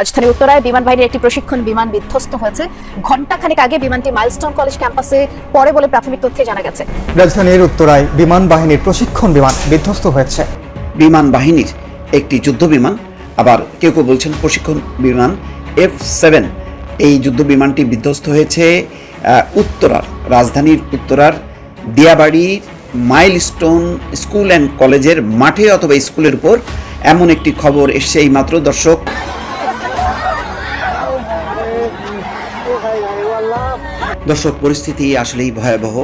রাজধানীর উত্তরায় বিমান বাহিনীর একটি প্রশিক্ষণ বিমান বিধ্বস্ত হয়েছে। ঘণ্টা ঘণ্টাখানেক আগে বিমানটি মাইলস্টোন কলেজ ক্যাম্পাসে পড়ে বলে প্রাথমিক তথ্যে জানা গেছে। রাজধানীর উত্তরায় বিমান বাহিনীর প্রশিক্ষণ বিমান বিধ্বস্ত হয়েছে। বিমান বাহিনীর একটি যুদ্ধ বিমান আবার কেউ কেউ বলছেন প্রশিক্ষণ বিমান এফ সেভেন এই যুদ্ধ বিমানটি বিধ্বস্ত হয়েছে উত্তরার রাজধানীর উত্তরার দিয়াবাড়ির মাইলস্টোন স্কুল অ্যান্ড কলেজের মাঠে অথবা স্কুলের উপর। এমন একটি খবর এসছে এই মাত্র দর্শক দর্শক পরিস্থিতি আসলেই ভয়াবহ।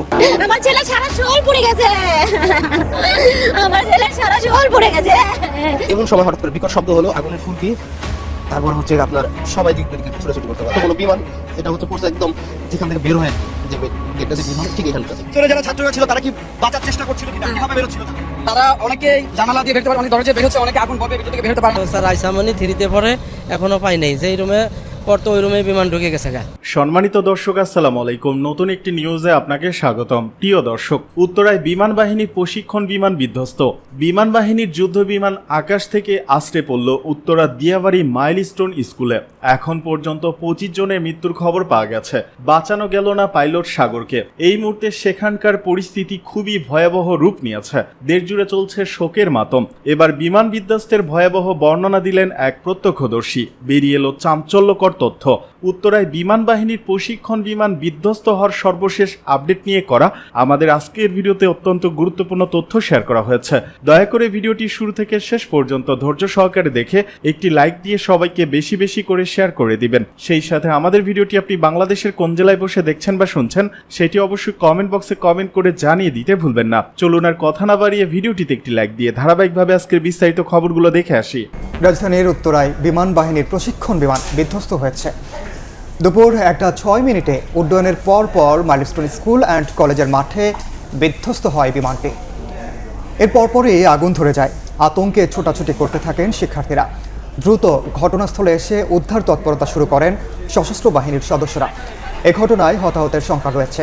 আমার ছেলে সারা শোল পড়ে গেছে। আমার ছেলে সারা শোল পড়ে গেছে। এমন সময় হঠাৎ করে বিকট শব্দ হলো আগুনের ফুলকি। তারপর হচ্ছে আপনার সবাই দিক দিকে ছোটাছুটি করতে পারে। কোনো বিমান এটা হচ্ছে পড়ছে একদম যেখান থেকে বের হয়ে যে গেটটা যে বিমান ঠিক এখানটাতে ভিতরে যারা ছাত্ররা ছিল তারা কি বাঁচার চেষ্টা করছিল কিনা? কীভাবে বেরোচ্ছিল? তারা অনেকেই জানালা দিয়ে বেরোতে পারে অনেক দরজা বের হচ্ছে অনেকে আগুন ভয় ভিতর থেকে বেরোতে পারে। না। স্যার আইসামানি থ্রিতে পরে এখনও পাই নাই। যেই রুমে পড়তো ওই রুমে বিমান ঢুকে গেছে গা। সম্মানিত দর্শক, আসসালামু আলাইকুম। নতুন একটি নিউজে আপনাকে স্বাগতম। প্রিয় দর্শক, উত্তরায় বিমান বাহিনীর প্রশিক্ষণ বিমান বিধ্বস্ত। বিমান বাহিনীর যুদ্ধ বিমান আকাশ থেকে আশ্রে পড়ল উত্তরা দিয়াবাড়ি মাইলস্টোন স্কুলে। এখন পর্যন্ত পঁচিশ জনের মৃত্যুর খবর পাওয়া গেছে। বাঁচানো গেল না পাইলট সাগরকে। এই মুহূর্তে সেখানকার পরিস্থিতি খুবই ভয়াবহ রূপ নিয়েছে। দেশ জুড়ে চলছে শোকের মাতম। এবার বিমান বিধ্বস্তের ভয়াবহ বর্ণনা দিলেন এক প্রত্যক্ষদর্শী। বেরিয়ে এলো চাঞ্চল্যকর তথ্য। উত্তরায় বিমান বাহিনীর প্রশিক্ষণ বিমান বিধ্বস্ত হওয়ার সর্বশেষ আপডেট নিয়ে করা আমাদের আজকের ভিডিওতে অত্যন্ত গুরুত্বপূর্ণ তথ্য শেয়ার করা হয়েছে। দয়া করে ভিডিওটি শুরু থেকে শেষ পর্যন্ত ধৈর্য সহকারে দেখে একটি লাইক দিয়ে সবাইকে বেশি বেশি করে শেয়ার করে দিবেন। সেই সাথে আমাদের ভিডিওটি আপনি বাংলাদেশের কোন জেলায় বসে দেখছেন বা শুনছেন, সেটি অবশ্যই কমেন্ট বক্সে কমেন্ট করে জানিয়ে দিতে ভুলবেন না। চলুন আর কথা না বাড়িয়ে ভিডিওটিতে একটি লাইক দিয়ে ধারাবাহিকভাবে আজকের বিস্তারিত খবরগুলো দেখে আসি। রাজধানীর উত্তরায় বিমান বাহিনীর প্রশিক্ষণ বিমান বিধ্বস্ত হয়েছে। দুপুর একটা ছয় মিনিটে উড্ডয়নের পর পর মাইলস্টোন স্কুল অ্যান্ড কলেজের মাঠে বিধ্বস্ত হয় বিমানটি। এর পরপরই আগুন ধরে যায়। আতঙ্কে ছোটাছুটি করতে থাকেন শিক্ষার্থীরা। দ্রুত ঘটনাস্থলে এসে উদ্ধার তৎপরতা শুরু করেন সশস্ত্র বাহিনীর সদস্যরা। এ ঘটনায় হতাহতের সংখ্যা রয়েছে।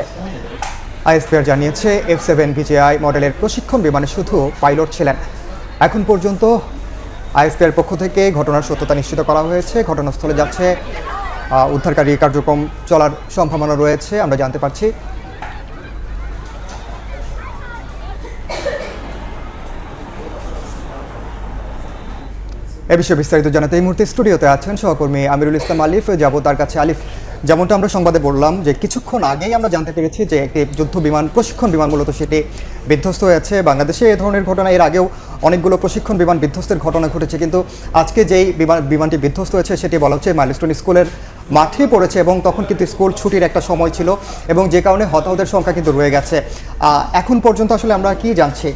আইএসপিআর জানিয়েছে, এফ সেভেন ভিজিআই মডেলের প্রশিক্ষণ বিমানে শুধু পাইলট ছিলেন। এখন পর্যন্ত আইএসপিআর পক্ষ থেকে ঘটনার সত্যতা নিশ্চিত করা হয়েছে। ঘটনাস্থলে যাচ্ছে উদ্ধারকারী কার্যক্রম চলার সম্ভাবনা রয়েছে, আমরা জানতে পারছি। এ বিষয়ে বিস্তারিত জানাতে এই মুহূর্তে স্টুডিওতে আছেন সহকর্মী আমিরুল ইসলাম আলিফ যাব তার কাছে আলিফ। যেমনটা আমরা সংবাদে বললাম যে কিছুক্ষণ আগেই আমরা জানতে পেরেছি যে একটি যুদ্ধ বিমান, প্রশিক্ষণ বিমান মূলত সেটি বিধ্বস্ত হয়েছে। বাংলাদেশে এই ধরনের ঘটনা, এর আগেও অনেকগুলো প্রশিক্ষণ বিমান বিধ্বস্তের ঘটনা ঘটেছে, কিন্তু আজকে যেই বিমান বিমানটি বিধ্বস্ত হয়েছে, সেটি বলা হচ্ছে মাইলস্টোন স্কুলের মাঠে পড়েছে এবং তখন কিন্তু স্কুল ছুটির একটা সময় ছিল এবং যে কারণে হতাহতের সংখ্যা কিন্তু রয়ে গেছে। এখন পর্যন্ত আসলে আমরা কি জানছি?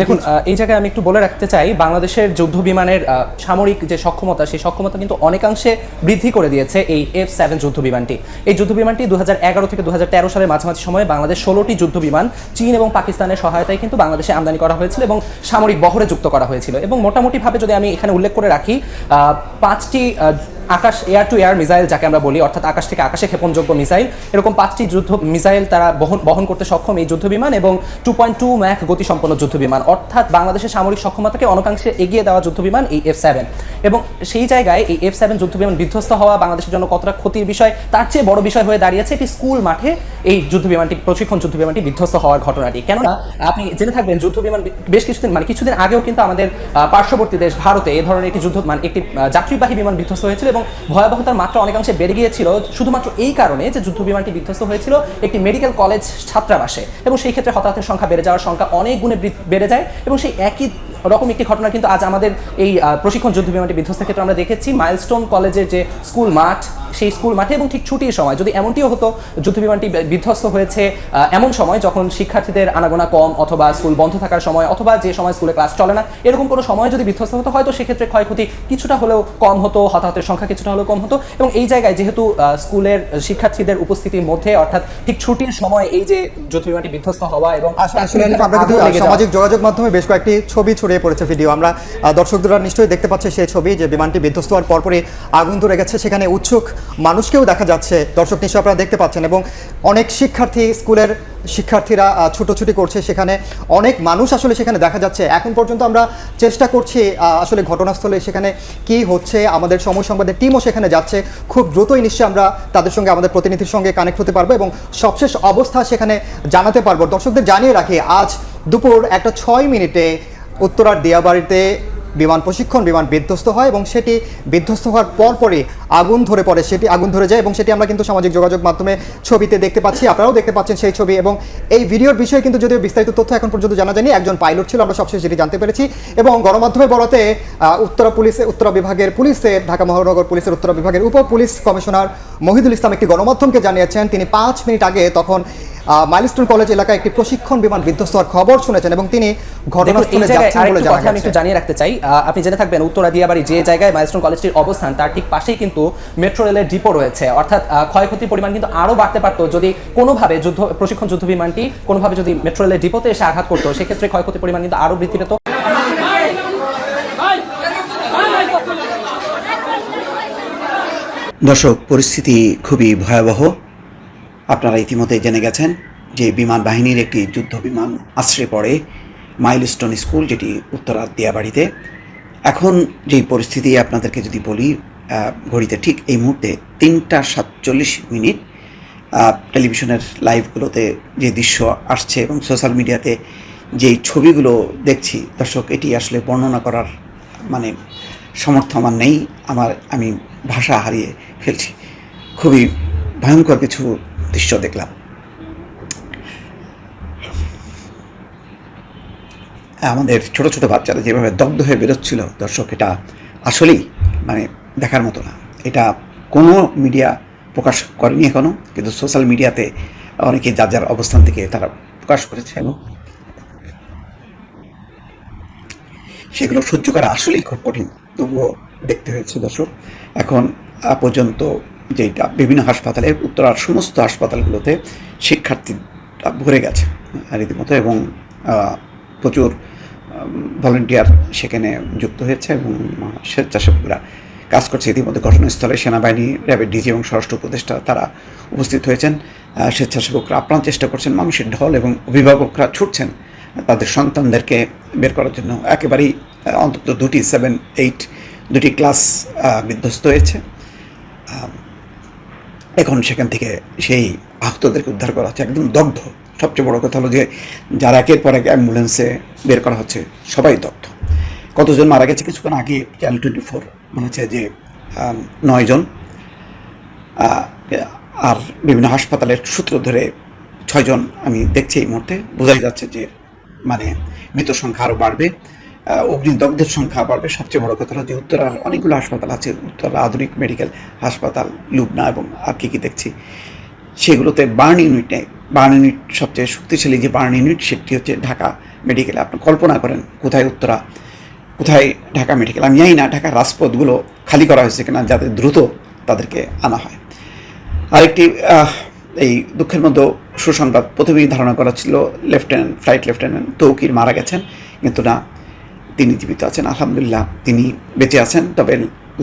দেখুন এই জায়গায় আমি একটু বলে রাখতে চাই বাংলাদেশের যুদ্ধ বিমানের সামরিক যে সক্ষমতা সেই সক্ষমতা কিন্তু অনেকাংশে বৃদ্ধি করে দিয়েছে এই এফ সেভেন যুদ্ধ বিমানটি। এই যুদ্ধ বিমানটি দু এগারো থেকে দু হাজার তেরো সালের মাঝামাঝি সময়ে বাংলাদেশ ষোলোটি যুদ্ধ বিমান চীন এবং পাকিস্তানের সহায়তায় কিন্তু বাংলাদেশে আমদানি করা হয়েছিল এবং সামরিক বহরে যুক্ত করা হয়েছিল। এবং মোটামুটিভাবে যদি আমি এখানে উল্লেখ করে রাখি পাঁচটি Akash air to air missile যাকে আমরা বলি, অর্থাৎ আকাশ থেকে আকাশে ক্ষেপণযোগ্য মিসাইল এরকম পাঁচটি যুদ্ধ মিসাইল তারা বহন বহন করতে সক্ষম এই যুদ্ধ বিমান এবং টু পয়েন্ট টু ম্যাক গতিসম্পন্ন যুদ্ধ বিমান অর্থাৎ বাংলাদেশের সামরিক সক্ষমতাকে অনেকাংশে এগিয়ে দেওয়া যুদ্ধ বিমান এই এফ সেভেন এবং সেই জায়গায় এই এফ সেভেন যুদ্ধ বিমান বিধ্বস্ত হওয়া বাংলাদেশের জন্য কতটা ক্ষতির বিষয়, তার চেয়ে বড় বিষয় হয়ে দাঁড়িয়েছে একটি স্কুল মাঠে এই যুদ্ধ বিমানটি প্রশিক্ষণ যুদ্ধ বিমানটি বিধ্বস্ত হওয়ার ঘটনাটি। কেননা, আপনি জেনে থাকবেন যুদ্ধ বিমান বেশ কিছুদিন মানে কিছুদিন আগেও কিন্তু আমাদের পার্শ্ববর্তী দেশ ভারতে এ ধরনের একটি যুদ্ধ মানে একটি যাত্রীবাহী বিমান বিধ্বস্ত হয়েছিল এবং ভয়াবহতার মাত্রা অনেকাংশে বেড়ে গিয়েছিল, শুধুমাত্র এই কারণে যে যুদ্ধ বিমানটি বিধ্বস্ত হয়েছিল একটি মেডিকেল কলেজ ছাত্রাবাসে। এবং সেই ক্ষেত্রে হতাহতের সংখ্যা বেড়ে যাওয়ার সংখ্যা অনেক গুণে বেড়ে যায় এবং সেই একই রকম একটি ঘটনা কিন্তু আজ আমাদের এই প্রশিক্ষণ যুদ্ধ বিমানটি বিধ্বস্তের ক্ষেত্রে আমরা দেখেছি মাইলস্টোন কলেজের যে স্কুল মাঠ সেই স্কুল মাঠে এবং ঠিক ছুটির সময় যদি এমনটিও হতো যুদ্ধ বিমানটি বিধ্বস্ত হয়েছে এমন সময় যখন শিক্ষার্থীদের আনাগোনা কম অথবা স্কুল বন্ধ থাকার সময় অথবা যে সময় স্কুলে ক্লাস চলে না এরকম কোনো সময় যদি বিধ্বস্ত হতো হয়তো সেক্ষেত্রে ক্ষয়ক্ষতি কিছুটা হলেও কম হতো হতাহতের সংখ্যা কিছুটা হলেও কম হতো এবং এই জায়গায় যেহেতু স্কুলের শিক্ষার্থীদের উপস্থিতির মধ্যে অর্থাৎ ঠিক ছুটির সময় এই যে যুদ্ধ বিমানটি বিধ্বস্ত হওয়া এবং যাওয়া। সামাজিক যোগাযোগ মাধ্যমে বেশ কয়েকটি ছবি ছড়িয়ে পড়েছে ভিডিও আমরা দর্শকরা নিশ্চয়ই দেখতে পাচ্ছে সেই ছবি যে বিমানটি বিধ্বস্ত হওয়ার পরপরই আগুন ধরে গেছে। সেখানে উৎসুক মানুষকেও দেখা যাচ্ছে। দর্শক নিশ্চয় আপনারা দেখতে পাচ্ছেন এবং অনেক শিক্ষার্থী, স্কুলের শিক্ষার্থীরা ছুটোছুটি করছে। সেখানে অনেক মানুষ আসলে সেখানে দেখা যাচ্ছে। এখন পর্যন্ত আমরা চেষ্টা করছি আসলে ঘটনাস্থলে সেখানে কি হচ্ছে, আমাদের সময় সংবাদের টিমও সেখানে যাচ্ছে। খুব দ্রুতই নিশ্চয়ই আমরা তাদের সঙ্গে, আমাদের প্রতিনিধির সঙ্গে কানেক্ট হতে পারব এবং সবশেষ অবস্থা সেখানে জানাতে পারব। দর্শকদের জানিয়ে রাখি, আজ দুপুর একটা ছয় মিনিটে উত্তরার দিয়াবাড়িতে বিমান প্রশিক্ষণ, বিমান বিধ্বস্ত হয় এবং সেটি বিধ্বস্ত হওয়ার পরপরই আগুন ধরে পড়ে। সেটি আগুন ধরে যায় এবং সেটি আমরা কিন্তু সামাজিক যোগাযোগ মাধ্যমে ছবিতে দেখতে পাচ্ছি, আপনারাও দেখতে পাচ্ছেন সেই ছবি এবং এই ভিডিওর বিষয়ে কিন্তু যদিও বিস্তারিত তথ্য এখন পর্যন্ত জানা যায়নি, একজন পাইলট ছিল, আমরা সবশেষ যেটি জানতে পেরেছি এবং গণমাধ্যমে বলতে উত্তরা পুলিশে, উত্তরা বিভাগের পুলিশের ঢাকা মহানগর পুলিশের উত্তরা বিভাগের উপ পুলিশ কমিশনার মহিদুল ইসলাম একটি গণমাধ্যমকে জানিয়েছেন, তিনি পাঁচ মিনিট আগে তখন মাইলস্টোন কলেজ এলাকায় একটি প্রশিক্ষণ বিমান বিধ্বস্ত হওয়ার খবর শুনেছেন এবং তিনি ঘটনাস্থলে যাচ্ছেন বলে জানা আমি একটু জানিয়ে রাখতে চাই। আহ, আপনি জেনে থাকবেন উত্তরা দিয়াবাড়ি যে জায়গায় মাইলস্টোন কলেজটির অবস্থান তার ঠিক পাশেই কিন্তু মেট্রো রেলের ডিপো রয়েছে। অর্থাৎ ক্ষয়ক্ষতির পরিমাণ কিন্তু আরও বাড়তে পারতো যদি কোনোভাবে যুদ্ধ প্রশিক্ষণ যুদ্ধ বিমানটি কোনোভাবে যদি মেট্রো রেলের ডিপোতে এসে আঘাত করতো সেক্ষেত্রে ক্ষয়ক্ষতির পরিমাণ কিন্তু আরও বৃদ্ধি পেত। দর্শক পরিস্থিতি খুবই ভয়াবহ। আপনারা ইতিমধ্যে জেনে গেছেন যে বিমান বাহিনীর একটি যুদ্ধ বিমান আশ্রয় পড়ে মাইলস্টোন স্কুল, যেটি উত্তরার দিয়াবাড়িতে। এখন যেই পরিস্থিতি আপনাদেরকে যদি বলি ঘড়িতে ঠিক এই মুহূর্তে তিনটা সাতচল্লিশ মিনিট টেলিভিশনের লাইভগুলোতে যে দৃশ্য আসছে এবং সোশ্যাল মিডিয়াতে যেই ছবিগুলো দেখছি, দর্শক, এটি আসলে বর্ণনা করার মানে সমর্থ আমার নেই। আমার, আমি ভাষা হারিয়ে ফেলছি। খুবই ভয়ঙ্কর কিছু দৃশ্য দেখলাম। আমাদের ছোট ছোট বাচ্চারা যেভাবে দগ্ধ হয়ে বেরোচ্ছিল, দর্শক, এটা আসলেই মানে দেখার মতো না। এটা কোনো মিডিয়া প্রকাশ করেনি এখনও, কিন্তু সোশ্যাল মিডিয়াতে অনেকে যার যার অবস্থান থেকে তারা প্রকাশ করেছে এবং সেগুলো সহ্য করা আসলেই খুব কঠিন, তবুও দেখতে হয়েছে দর্শক। এখন পর্যন্ত যেটা বিভিন্ন হাসপাতালে উত্তরার সমস্ত হাসপাতালগুলোতে শিক্ষার্থীরা ভরে গেছে রীতিমতো, এবং প্রচুর ভলেন্টিয়ার সেখানে যুক্ত হয়েছে, এবং স্বেচ্ছাসেবকরা কাজ করছে। ইতিমধ্যে ঘটনাস্থলে সেনাবাহিনী, র্যাবের ডিজি এবং স্বরাষ্ট্র উপদেষ্টা তারা উপস্থিত হয়েছেন। স্বেচ্ছাসেবকরা আপ্রাণ চেষ্টা করছেন, মানুষের ঢল এবং অভিভাবকরা ছুটছেন, তাদের সন্তানদেরকে বের করার জন্য। একেবারেই অন্তত দুটি সেভেন এইট দুটি ক্লাস বিধ্বস্ত হয়েছে। এখন সেখান থেকে সেই আহতদেরকে উদ্ধার করা হচ্ছে। একদম দগ্ধ। সবচেয়ে বড় কথা হলো যে, যারা একের পর এক অ্যাম্বুলেন্সে বের করা হচ্ছে, সবাই দগ্ধ। কতজন মারা গেছে কিছুক্ষণ আগে চ্যানেল টোয়েন্টি ফোর মনে হচ্ছে যে নয়জন আর বিভিন্ন হাসপাতালের সূত্র ধরে ছয়জন আমি দেখছি এই মুহূর্তে। বোঝাই যাচ্ছে যে মানে মৃত সংখ্যা আরও বাড়বে। অগ্নিদগ্ধের সংখ্যা বাড়বে। সবচেয়ে বড় কথা হলো যে অনেকগুলো হাসপাতাল আছে। উত্তরা আধুনিক মেডিকেল হাসপাতাল লুবনা এবং আর কী কী দেখছি। সেগুলোতে বার্ন ইউনিট নেই। বার্ন ইউনিট সবচেয়ে শক্তিশালী যে বার্ন ইউনিট, সেটি হচ্ছে ঢাকা মেডিকেলে। আপনি কল্পনা করেন, কোথায় উত্তরা, কোথায় ঢাকা মেডিকেল? আমি জানি না ঢাকার রাজপথগুলো খালি করা হয়েছে কিনা, যাতে দ্রুত তাদেরকে আনা হয়। আরেকটি এই দুঃখের মধ্যে সুসংবাদ প্রথমেই ধারণা করা ছিল লেফটেন্যান্ট, ফ্লাইট লেফটেন্যান্ট তৌকির মারা গেছেন। কিন্তু না তিনি জীবিত আছেন, আলহামদুলিল্লাহ। তিনি বেঁচে আছেন, তবে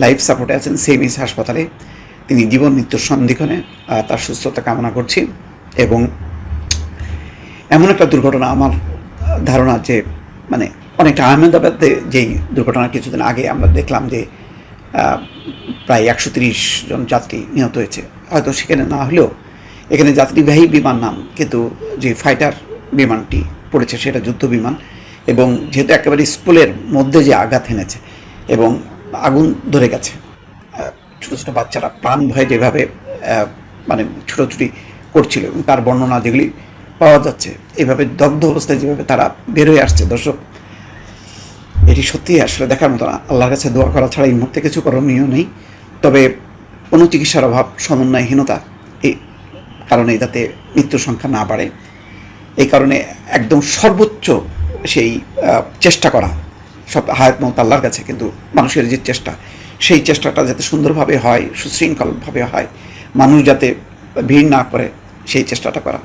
লাইফ সাপোর্টে আছেন সেমিস হাসপাতালে। তিনি জীবন মৃত্যুর সন্ধিক্ষণে তার সুস্থতা কামনা করছি। এবং এমন একটা দুর্ঘটনা আমার ধারণা যে মানে অনেকটা আহমেদাবাদে যেই দুর্ঘটনা কিছুদিন আগে আমরা দেখলাম যে প্রায় একশো তিরিশ জন যাত্রী নিহত হয়েছে। হয়তো সেখানে না হলেও এখানে যাত্রীবাহী বিমান নাম, কিন্তু যে ফাইটার বিমানটি পড়েছে সেটা যুদ্ধ বিমান। এবং যেহেতু একেবারে স্কুলের মধ্যে যে আঘাত এনেছে এবং আগুন ধরে গেছে ছোটো ছোটো বাচ্চারা প্রাণ ভয়ে যেভাবে মানে ছুটোছুটি করছিল এবং তার বর্ণনা যেগুলি পাওয়া যাচ্ছে, এভাবে দগ্ধ অবস্থায় যেভাবে তারা বের হয়ে আসছে। দর্শক, এটি সত্যিই আসলে দেখার মতো না। আল্লাহর কাছে দোয়া করা ছাড়া এই মুহূর্তে কিছু করণীয় নেই। তবে কোনো চিকিৎসার অভাব, সমন্বয়হীনতা এই কারণে যাতে মৃত্যুর সংখ্যা না বাড়ে। এই কারণে একদম সর্বোচ্চ সেই চেষ্টা করা, সব হায়াত মত আল্লাহর কাছে, কিন্তু মানুষের যে চেষ্টা, সেই চেষ্টাটা যাতে সুন্দরভাবে হয়, সুশৃঙ্খলভাবে হয়, মানুষ যাতে ভিড় না করে, সেই চেষ্টাটা করা।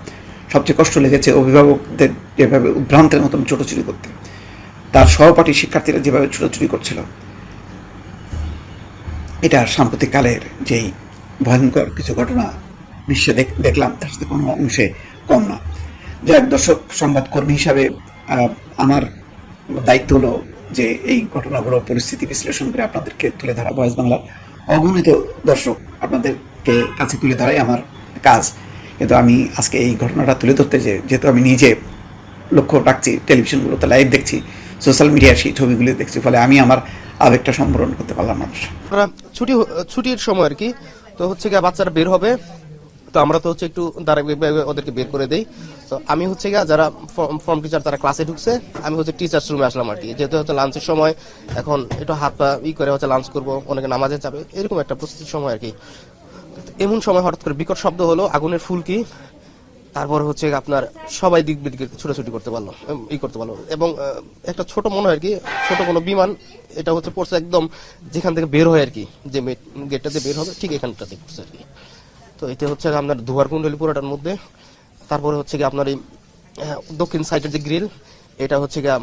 সবচেয়ে কষ্ট লেগেছে অভিভাবকদের যেভাবে উদ্ভ্রান্তের মতন ছোটোছুটি করতে। তার সহপাঠী শিক্ষার্থীরা যেভাবে ছুটোছুটি করছিল। এটা সাম্প্রতিক কালের যেই ভয়ঙ্কর কিছু ঘটনা, বিশ্বে দেখ- দেখলাম, তার সাথে কোনো অংশে কম না। যাই দর্শক, সংবাদকর্মী হিসাবে আমার দায়িত্ব হলো যে এই ঘটনাগুলো পরিস্থিতি বিশ্লেষণ করে আপনাদেরকে তুলে ধরা। ভয়েস বাংলার অগণিত দর্শক আপনাদেরকে কাছে তুলে ধরাই আমার কাজ। কিন্তু আমি আজকে এই ঘটনাটা তুলে ধরতে যে যেহেতু আমি নিজে লক্ষ্য রাখছি, টেলিভিশনগুলোতে লাইভ দেখছি সোশ্যাল মিডিয়ায় সেই ছবিগুলি দেখছি, ফলে আমি আমার আবেগটা সম্বরণ করতে পারলাম আমরা ছুটি ছুটির সময় আর কি, তো হচ্ছে গিয়ে বাচ্চারা বের হবে। তো আমরা তো হচ্ছে একটু দাঁড়া ওদেরকে বের করে দেই। তো আমি হচ্ছে গিয়ে যারা ফর্ম টিচার তারা ক্লাসে ঢুকছে, আমি হচ্ছে টিচার্স রুমে আসলাম আর কি যেহেতু হচ্ছে লাঞ্চের সময়, এখন একটু হাত পা ই করে হচ্ছে লাঞ্চ করব, অনেকে নামাজে যাবে, এরকম একটা প্রস্তুতির সময় আর কি এমন সময় হঠাৎ করে বিকট শব্দ হলো, আগুনের ফুলকি তারপর হচ্ছে আপনার সবাই দিক বিদিকে ছোটাছুটি করতে পারল ই করতে পারল। এবং একটা ছোট মনে হয় আর কি ছোট কোনো বিমান, এটা হচ্ছে পড়ছে একদম যেখান থেকে বের হয় আর কি যে গেটটাতে বের হবে, ঠিক এখানটাতে পড়ছে আর কি তো এতে হচ্ছে আপনার ধোয়ার কুণ্ডলী পুরোটার মধ্যে। তারপরে হচ্ছে গিয়ে আপনার এই দক্ষিণ সাইডের যে গ্রিল এটা হচ্ছে গিয়ে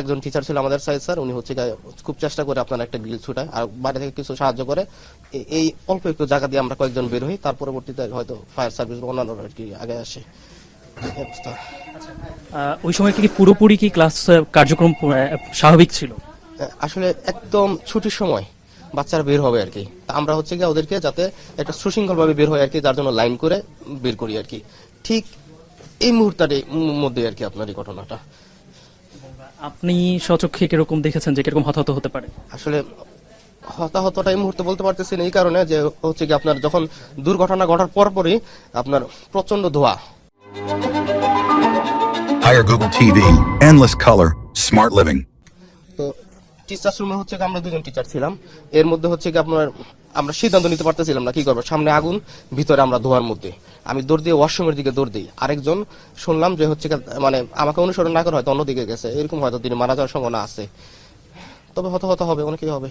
একজন টিচার ছিল আমাদের সাইড স্যার উনি হচ্ছে গিয়ে খুব চেষ্টা করে আপনার একটা গ্রিল ছুটায় আর বাইরে থেকে কিছু সাহায্য করে। এই অল্প একটু জায়গা দিয়ে আমরা কয়েকজন বের হই তার পরবর্তীতে হয়তো ফায়ার সার্ভিস বা অন্যান্য আর কি আগে আসে। ওই সময় কি পুরোপুরি কি ক্লাস কার্যক্রম স্বাভাবিক ছিল? আসলে একদম ছুটির সময় বাচ্চারা বের হবে আর কি তা আমরা হচ্ছে গিয়ে ওদেরকে যাতে একটা সুশৃঙ্খল ভাবে বের হয় আর কি যার জন্য লাইন করে বের করি আর কি ঠিক এই মুহূর্তের মধ্যে আর কি আপনার এই ঘটনাটা। আপনি সচক্ষে কীরকম দেখেছেন যে কীরকম হতাহত হতে পারে? আসলে হতাহতটা এই মুহূর্তে বলতে পারতেছি না এই কারণে যে হচ্ছে কি আপনার যখন দুর্ঘটনা ঘটার পরপরই আপনার প্রচণ্ড ধোয়া। Higher Google TV, endless color, smart living. তো টিচার রুমে হচ্ছে আমরা দুজন টিচার ছিলাম। এর মধ্যে হচ্ছে কি আপনার আমরা সিদ্ধান্ত নিতে পারতেছিলাম না কি করব? সামনে আগুন ভিতরে আমরা ধোয়ার মধ্যে। আমি দৌড় দিয়ে ওয়াশরুমের দিকে দৌড় দিই। আরেকজন শুনলাম যে হচ্ছে মানে আমাকে অনুসরণ না করে হয়তো অন্যদিকে গেছে। এরকম হয়তো তিনি মারা যাওয়ার সম্ভাবনা আছে। তবে হত হত হবে অনেকেই হবে।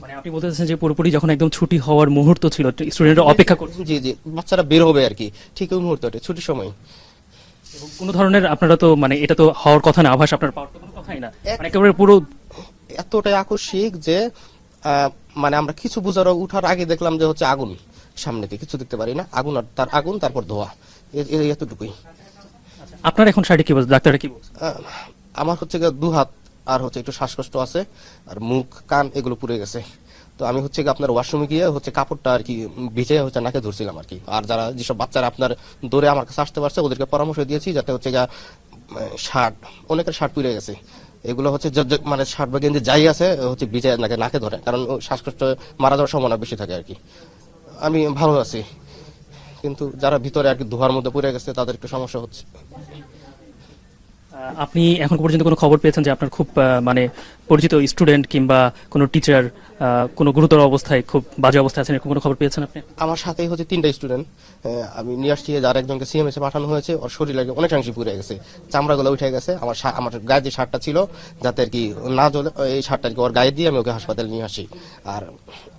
মানে আপনি বলতে চাচ্ছেন যে পুরোপুরি যখন একদম ছুটি হওয়ার মুহূর্ত ছিল স্টুডেন্টরা অপেক্ষা করছে। জি জি। বাচ্চারা বের হবে আর কি। ঠিক ওই মুহূর্তে ছুটির সময়। কোনো ধরনের আপনারা তো মানে এটা তো হওয়ার কথা না আভাস আপনার পাওয়ার তো কোনো কথাই না। মানে একেবারে পুরো এতটাই আকস্মিক যে মানে আমরা কিছু বুঝার উঠার আগে দেখলাম যে হচ্ছে আগুন সামনে দিয়ে কিছু দেখতে পারি না। আগুন আর তার আগুন তারপর ধোয়া। এতটুকুই। আপনার এখন শারীরিক কি বলছে ডাক্তাররা কি বলছে? আমার হচ্ছে গিয়ে দু হাত আর হচ্ছে একটু শ্বাসকষ্ট আছে আর মুখ কান এগুলো পুড়ে গেছে। তো আমি হচ্ছে গিয়ে আপনার ওয়াশরুমে গিয়ে হচ্ছে কাপড়টা আর কি ভিজে হচ্ছে নাকে ধরছিলাম আর কি। আর যারা যেসব বাচ্চারা আপনার দৌড়ে আমার কাছে আসতে পারছে ওদেরকে পরামর্শ দিয়েছি যাতে হচ্ছে শার্ট অনেকের শার্ট পুড়ে গেছে। এগুলো হচ্ছে মানে শার্ট বা গেঞ্জি যাই আছে, হচ্ছে বিচার নাকে নাকে ধরে। কারণ শ্বাসকষ্ট, মারা যাওয়ার সম্ভাবনা বেশি থাকে আর কি আমি ভালো আছি। কিন্তু যারা ভিতরে আর কি ধোয়ার মধ্যে পড়ে গেছে, তাদের একটু সমস্যা হচ্ছে। আপনি এখন পর্যন্ত কোনো খবর পেয়েছেন যে আপনার খুব মানে পরিচিত স্টুডেন্ট কিংবা কোনো টিচার কোনো গুরুতর অবস্থায়, খুব বাজে অবস্থায় আছেন এরকম কোনো খবর পেয়েছেন আপনি? আমার সাথেই হচ্ছে তিনটা স্টুডেন্ট আমি নিয়ে আসছি, যার একজনকে সিএমএস পাঠানো হয়েছে, ওর শরীর লাগে অনেকাংশে পুড়ে গেছে, চামড়াগুলো উঠে গেছে, আমার আমার গায়ে যে শার্টটা ছিল, যাতে আর কি না জ্বলে, এই শার্টটা আর কি ওর গায়ে দিয়ে আমি ওকে হাসপাতালে নিয়ে আসি। আর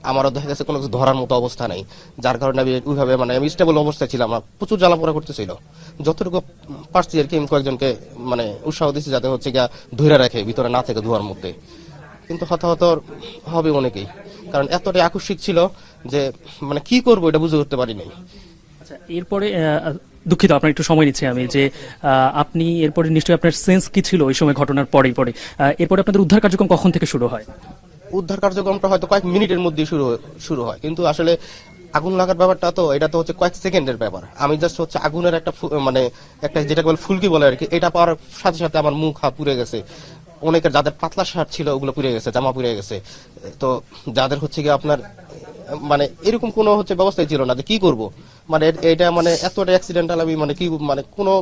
আমারও দেখা গেছে কোনো কিছু ধরার মতো অবস্থা নাই, যার কারণে আমি ওইভাবে মানে আমি স্টেবল অবস্থায় ছিলাম না, প্রচুর জ্বালাপোড়া করতেছিল। যতটুকু পারছি আর কি আমি কয়েকজনকে মানে উৎসাহ দিচ্ছি যাতে হচ্ছে গিয়া ধরে রাখে, ভিতরে না থেকে ধোয়ার মধ্যে। কিন্তু হতাহত হবে অনেকেই। কারণ এতটাই আকস্মিক ছিল যে মানে কি করব এটা বুঝে উঠতে পারি নাই আচ্ছা এরপরে দুঃখিত আপনার একটু সময় নিচ্ছি আমি যে আপনি এরপরে নিশ্চয়ই আপনার সেন্স কি ছিল ওই সময় ঘটনার পরেই পরে? এরপরে আপনাদের উদ্ধার কার্যক্রম কখন থেকে শুরু হয়? উদ্ধার কার্যক্রমটা হয়তো কয়েক মিনিটের মধ্যে শুরু শুরু হয়। কিন্তু আসলে আগুন লাগার ব্যাপারটা তো এটা তো হচ্ছে কয়েক সেকেন্ডের ব্যাপার। আমি জাস্ট হচ্ছে আগুনের একটা মানে একটা যেটা বলে ফুলকি বলে আর কি এটা পাওয়ার সাথে সাথে আমার মুখ হাত পুড়ে গেছে। অনেকের যাদের পাতলা শার্ট ছিল, ওগুলো পুড়ে গেছে, জামা পুড়ে গেছে। তো যাদের হচ্ছে কি আপনার মানে এরকম কোনো হচ্ছে ব্যবস্থাই ছিল না যে কি করব? মানে এটা মানে এতটা অ্যাক্সিডেন্টাল আমি মানে কি মানে কোনো,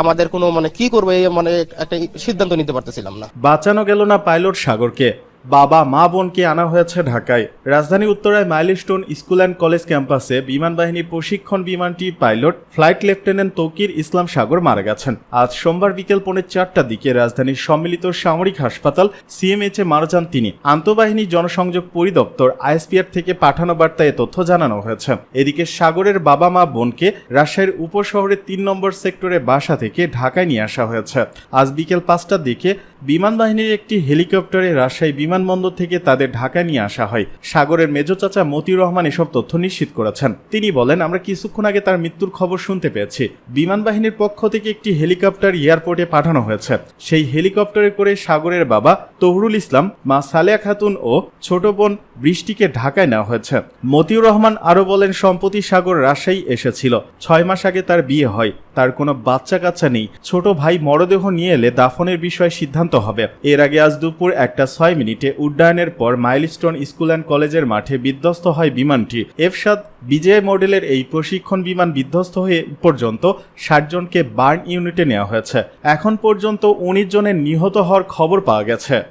আমাদের কোনো মানে কি করব এই মানে একটা সিদ্ধান্ত নিতে পারতেছিলাম না। বাঁচানো গেল না পাইলট সাগরকে। বাবা, মা বোনকে আনা হয়েছে ঢাকায়। রাজধানী উত্তরায় মাইলস্টোন স্কুল অ্যান্ড কলেজ ক্যাম্পাসে বিমান বাহিনীর প্রশিক্ষণ বিমানটি pilot, flight lieutenant Tauqir Islam Sagar মারা গেছেন। আজ সোমবার বিকেল পৌনে চারটার দিকে রাজধানীর সম্মিলিত সামরিক হাসপাতাল সিএমএইচে মারা যান তিনি। আন্তঃবাহিনী জনসংযোগ পরিদপ্তর আইএসপিআর থেকে পাঠানো বার্তায় এ তথ্য জানানো হয়েছে। এদিকে সাগরের বাবা, মা বোনকে রাজশাহীর উপশহরের তিন নম্বর সেক্টরে বাসা থেকে ঢাকায় নিয়ে আসা হয়েছে। আজ বিকেল পাঁচটার দিকে বিমান বাহিনীর একটি হেলিকপ্টারে রাজশাহী বিমানবন্দর থেকে তাদের ঢাকায় নিয়ে আসা হয়। সাগরের মেজর চাচা মতিউর রহমান এসব তথ্য নিশ্চিত করেছেন। তিনি বলেন, আমরা কিছুক্ষণ আগে তার মৃত্যুর খবর শুনতে পেয়েছি। বিমান বাহিনীর পক্ষ থেকে একটি হেলিকপ্টার এয়ারপোর্টে পাঠানো হয়েছে। সেই হেলিকপ্টারে করে সাগরের বাবা তহরুল ইসলাম, মা সালেয়া খাতুন ও ছোট বোন বৃষ্টিকে ঢাকায় নেওয়া হয়েছে। মতিউর রহমান আরও বলেন, সম্প্রতি সাগর রাজশাহী এসেছিল। ছয় মাস আগে তার বিয়ে হয়। তার কোনো বাচ্চা কাচ্চা নেই। ছোট ভাই মরদেহ নিয়ে এলে দাফনের বিষয়ে সিদ্ধান্ত হবে। এর আগে আজ দুপুর একটা ছয় মিনিটে উড্ডয়নের পর মাইলস্টোন স্কুল অ্যান্ড কলেজের মাঠে বিধ্বস্ত হয় বিমানটি। এফ সাত বিজয় মডেলের এই প্রশিক্ষণ বিমান বিধ্বস্ত হয়ে পর্যন্ত ষাট জনকে বার্ন ইউনিটে নেওয়া হয়েছে। এখন পর্যন্ত উনিশ জনের নিহত হওয়ার খবর পাওয়া গেছে।